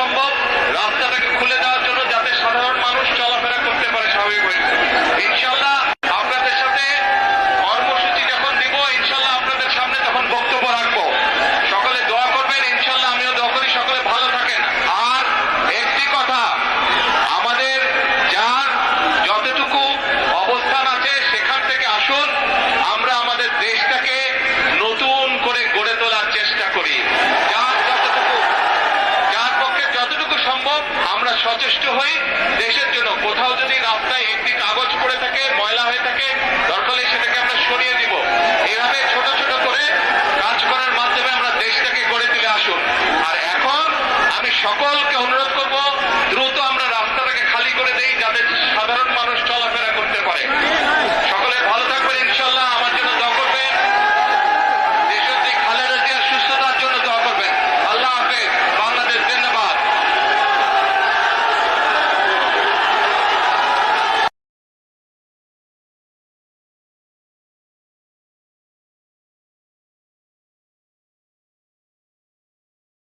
সম্ভব সচেষ্ট হয়ে দেশের